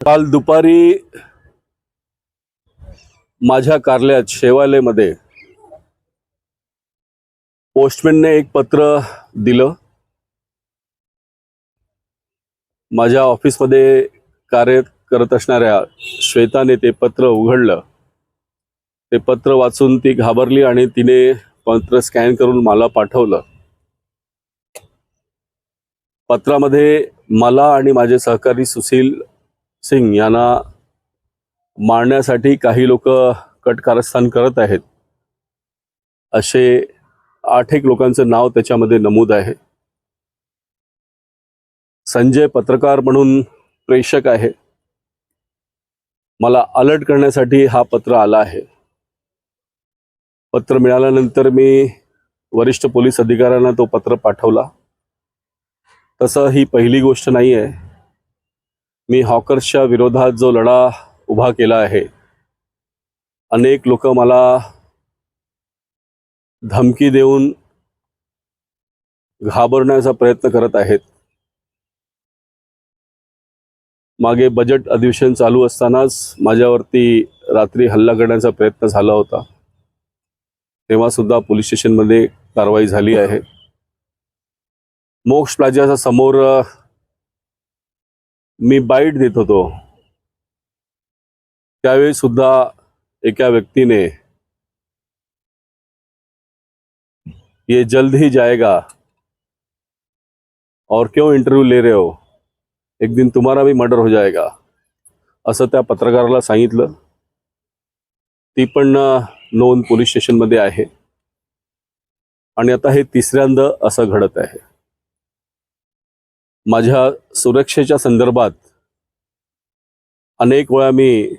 काल दुपारी माझ्या कार्यालयात शेवालेमध्ये पोस्टमॅनने एक पत्र दिलं. माझ्या ऑफिसमध्ये कार्य करत असणाऱ्या श्वेताने ते पत्र उघडलं. ते पत्र वाचून ती घाबरली आणि तिने पत्र स्कॅन करून मला पाठवलं. पत्रामध्ये मला आणि माझे सहकारी सुशील सिंग यांना मारण्यासाठी काही लोक कट कारस्थान करत आहेत. असे आठ एक लोकांचं नाव त्याच्यामध्ये नमूद आहे. संजय पत्रकार म्हणून प्रेषक आहे. मला अलर्ट करण्यासाठी हा पत्र आला आहे. पत्र मिळाल्यानंतर मी वरिष्ठ पोलीस अधिकाऱ्यांना तो पत्र पाठवला. तसं ही पहिली गोष्ट नाही आहे मी हॉकर्सच्या विरोधात जो लढा उभा केला आहे अनेक लोक मला धमकी देऊन घाबरण्याचा प्रयत्न करत आहेत. मागे बजेट अधिवेशन चालू असतानाच माझ्यावरती रात्री हल्ला करण्याचा प्रयत्न झाला होता. तेव्हा सुद्धा पोलीस स्टेशनमध्ये कारवाई झाली आहे. मोक्ष प्लाझाच्या समोर मी बाईट देत होतो. त्यावेळी सुद्धा एका व्यक्तीने ये जल्द ही जाएगा. और क्यों इंटरव्यू ले रहे हो? एक दिन तुम्हारा भी मर्डर हो जाएगा. असं त्या पत्रकाराला सांगितलं. ती पण नोंद पोलीस स्टेशनमध्ये आहे. आणि आता हे तिसऱ्यांदा असं घडत आहे. माझ्या सुरक्षेच्या संदर्भात अनेक वेळा मी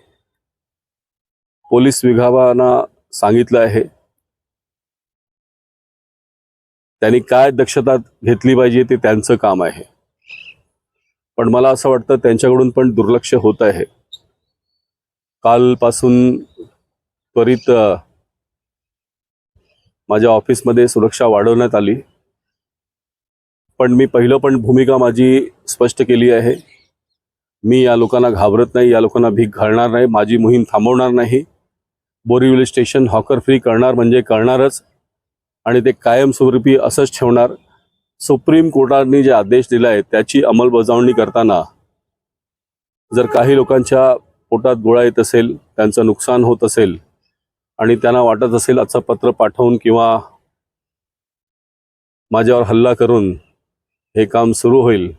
पोलीस विभागांना सांगितलं आहे. त्यांनी काय दक्षता घेतली पाहिजे ते त्यांचं काम आहे. पण मला असं वाटतं त्यांच्याकडून पण दुर्लक्ष होत आहे. कालपासून त्वरित माझ्या ऑफिसमध्ये सुरक्षा वाढवण्यात आली. पण मी पहिलं पण भूमिका माझी स्पष्ट केली आहे. मी या लोकांना घाबरत नाही या लोकांना भीक घालणार नाही माझी मोहीम थांबवणार नाही. बोरिवली स्टेशन हॉकर फ्री करणार म्हणजे करणारच आणि ते कायमस्वरूपी असंच ठेवणार. सुप्रीम कोर्टाने जे आदेश दिला आहे त्याची अंमलबजावणी करताना जर काही लोकांच्या पोटात गोळा येत असेल त्यांचं नुकसान होत असेल आणि त्यांना वाटत असेल असं पत्र पाठवून किंवा माझ्यावर हल्ला करून हे काम सुरू होईल.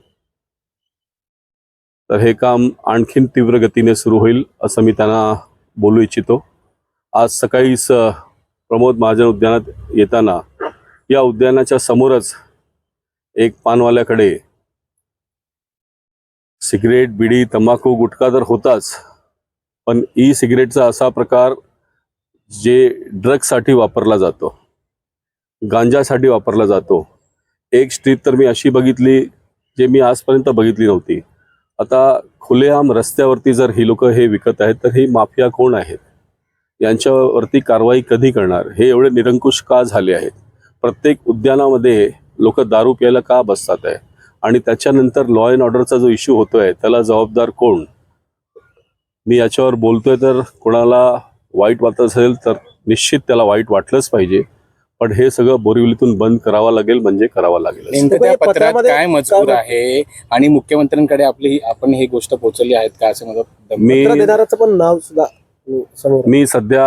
तर हे काम आणखीन तीव्र गतीने सुरू होईल असं मी त्यांना बोलू इच्छितो. आज सकाळीच प्रमोद महाजन उद्यानात येताना या उद्यानाच्या समोरच एक पानवाल्याकडे सिगरेट बिडी तंबाखू गुटखा तर होताच पण ई सिगरेटचा असा प्रकार जे ड्रग्जसाठी वापरला जातो गांजासाठी वापरला जातो एक स्ट्रीट तर मी अशी बघितली जे मी आजपर्यंत बघितली नव्हती. आता खुलेआम रस्त्यावरती जर ही लोक हे विकत आहेत तर ही माफिया कोण आहेत? यांच्यावरती कारवाई कधी करणार? हे एवढे निरंकुश का झाले आहेत? प्रत्येक उद्यानामध्ये लोक दारू प्यायला का बसतात आहे? आणि त्याच्यानंतर लॉ अँड ऑर्डरचा जो इश्यू होतो आहे त्याला जबाबदार कोण? मी याच्यावर बोलतोय तर कोणाला वाईट वाटत असेल तर निश्चित त्याला वाईट वाटलंच पाहिजे. पण हे सगळं बोरिवलीतून बंद करावं लागेल म्हणजे करावं लागेल नेमकं त्या या पत्रात पत्रामध्ये काय मजकूर आहे आणि मुख्यमंत्र्यांकडे आपली आपण ही गोष्ट पोहोचवली आहेत का असं माझं मी पत्र देणाऱ्याचं पण नाव सुद्धा मी सध्या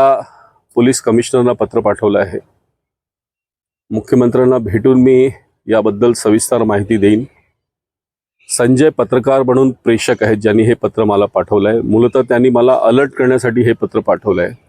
पोलीस कमिशनरना पत्र पाठवलं आहे. मुख्यमंत्र्यांना भेटून मी याबद्दल सविस्तर माहिती देईन. संजय पत्रकार म्हणून प्रेषक आहेत ज्यांनी हे पत्र मला पाठवलं आहे मूलतः त्यांनी मला अलर्ट करण्यासाठी हे पत्र पाठवलं आहे